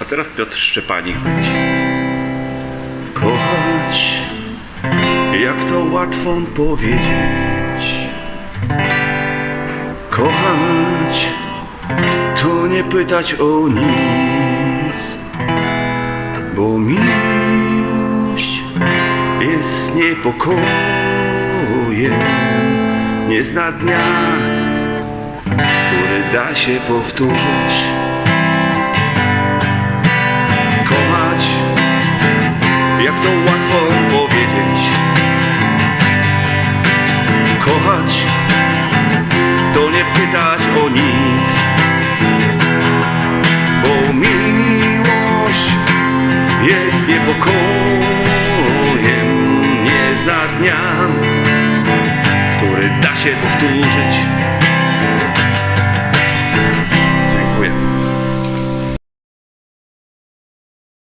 A teraz Piotr Szczepanik będzie. Kochać, jak to łatwo powiedzieć. Kochać, to nie pytać o nic, bo miłość jest niepokojem, nie zna dnia, który da się powtórzyć. To nie pytać o nic, bo miłość jest niepokojem, nie zna dnia, który da się powtórzyć.